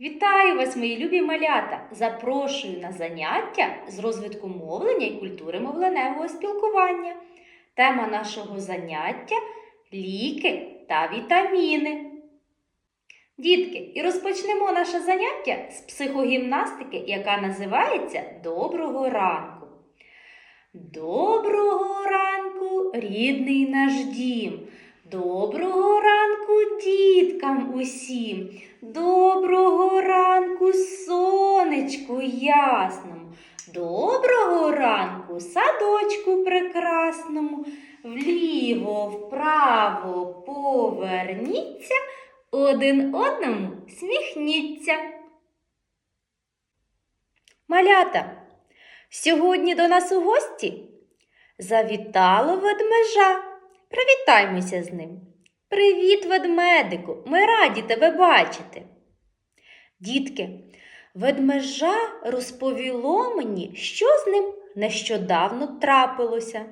Вітаю вас, мої любі малята! Запрошую на заняття з розвитку мовлення і культури мовленевого спілкування. Тема нашого заняття ліки та вітаміни. Дітки, і розпочнемо наше заняття з психогімнастики, яка називається Доброго ранку. Доброго ранку, рідний наш дім. Доброго ранку діткам усім. Доброго ранку, сонечку ясному. Доброго ранку, садочку прекрасному. Вліво, вправо поверніться, один одному сміхніться. Малята, сьогодні до нас у гості завітало ведмежа. Привітаймося з ним. Привіт, ведмедику! Ми раді тебе бачити. Дітки, ведмежа розповіло мені, що з ним нещодавно трапилося.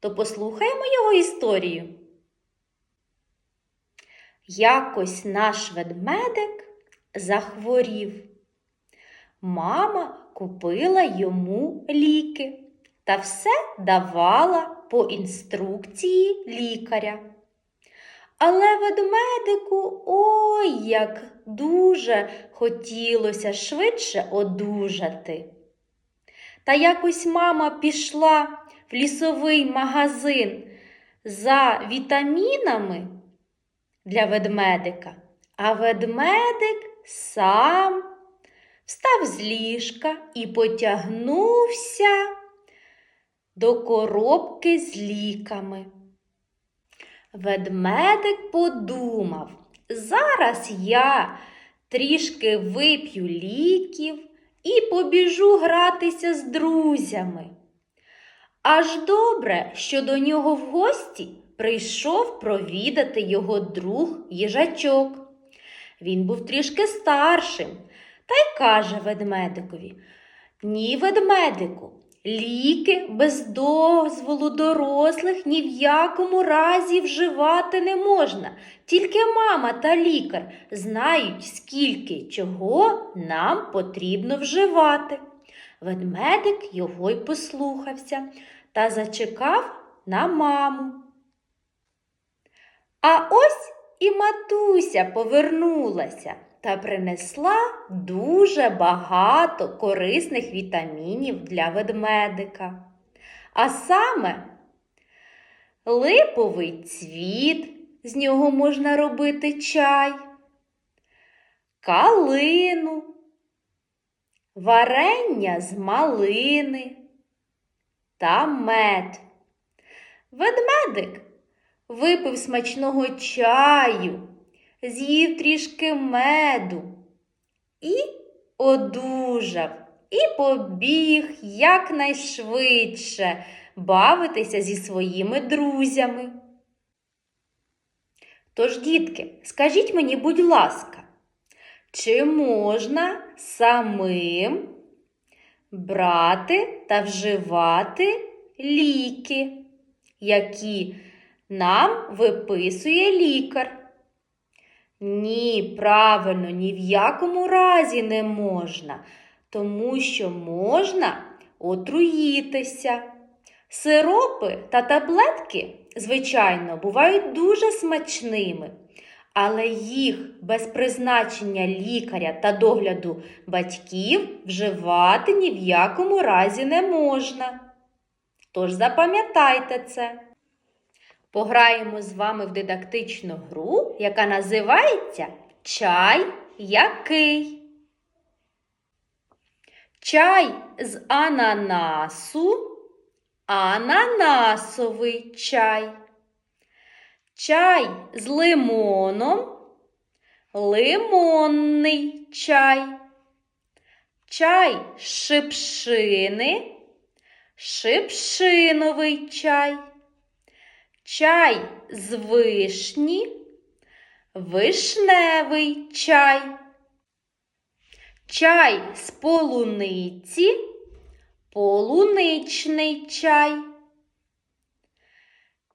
То послухаємо його історію. Якось наш ведмедик захворів. Мама купила йому ліки та все давала по інструкції лікаря. Але ведмедику ой як дуже хотілося швидше одужати. Та якось мама пішла в лісовий магазин за вітамінами для ведмедика, а ведмедик сам встав з ліжка і потягнувся до коробки з ліками. Ведмедик подумав, зараз я трішки вип'ю ліків і побіжу гратися з друзями. Аж добре, що до нього в гості прийшов провідати його друг їжачок. Він був трішки старшим та й каже ведмедикові: Ні, ведмедику, Ліки без дозволу дорослих ні в якому разі вживати не можна. Тільки мама та лікар знають, скільки чого нам потрібно вживати. Ведмедик його й послухався та зачекав на маму. А ось і матуся повернулася та принесла дуже багато корисних вітамінів для ведмедика. А саме липовий цвіт, з нього можна робити чай, калину, варення з малини та мед. Ведмедик випив смачного чаю з'їв трішки меду і одужав, і побіг якнайшвидше бавитися зі своїми друзями. Тож, дітки, скажіть мені, будь ласка, чи можна самим брати та вживати ліки, які нам виписує лікар? Ні, правильно, ні в якому разі не можна, тому що можна отруїтися. Сиропи та таблетки, звичайно, бувають дуже смачними, але їх без призначення лікаря та догляду батьків вживати ні в якому разі не можна. Тож запам'ятайте це. Пограємо з вами в дидактичну гру, яка називається Чай який. Чай з ананасу, ананасовий чай. Чай з лимоном, лимонний чай. Чай з шипшини, шипшиновий чай чай з вишні, вишневий чай, чай з полуниці, полуничний чай,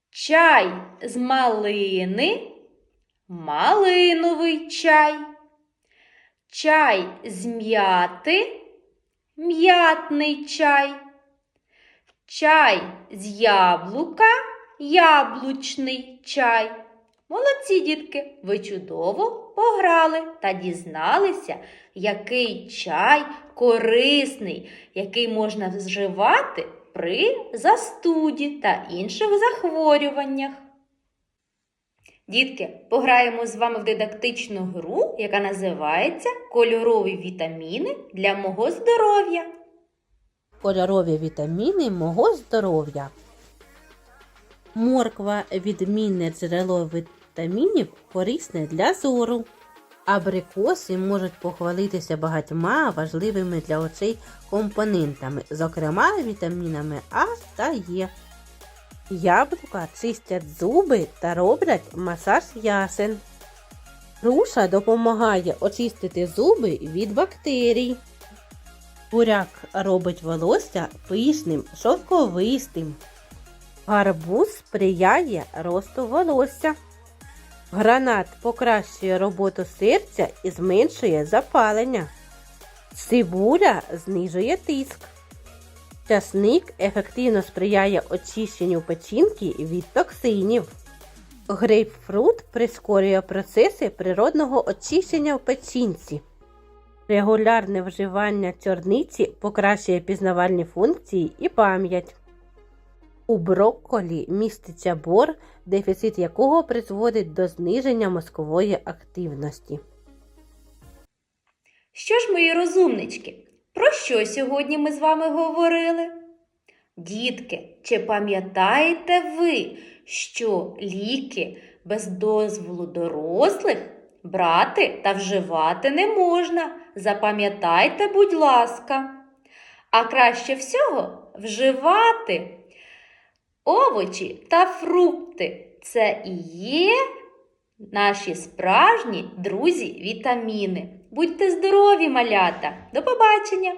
чай з малини, малиновий чай, Чай з м'яти, м'ятний чай. Чай з яблука, яблучний чай. Молодці, дітки, ви чудово пограли та дізналися, який чай корисний, який можна вживати при застуді та інших захворюваннях. Дітки, пограємо з вами в дидактичну гру, яка називається Кольорові вітаміни для мого здоров'я. кольорові вітаміни мого здоров'я. Морква відмінне джерело вітамінів корисне для зору. Абрикоси можуть похвалитися багатьма важливими для очей компонентами, зокрема вітамінами А та Е. Яблука чистять зуби та роблять масаж ясен. Груша допомагає очистити зуби від бактерій. Буряк робить волосся пишним, шовковистим. Гарбуз сприяє росту волосся. Гранат покращує роботу серця і зменшує запалення. Цибуля знижує тиск. Часник ефективно сприяє очищенню печінки від токсинів. Грейпфрут прискорює процеси природного очищення в печінці. Регулярне вживання чорниці покращує пізнавальні функції і пам'ять. У брокколі міститься бор, дефіцит якого призводить до зниження мозкової активності. Що ж, мої розумнички, про що сьогодні ми з вами говорили? Дітки, чи пам'ятаєте ви, що ліки без дозволу дорослих брати та вживати не можна? Запам'ятайте, будь ласка. А краще всього вживати овочі та фрукти. Це і є наші справжні друзі вітаміни. Будьте здорові, малята! До побачення!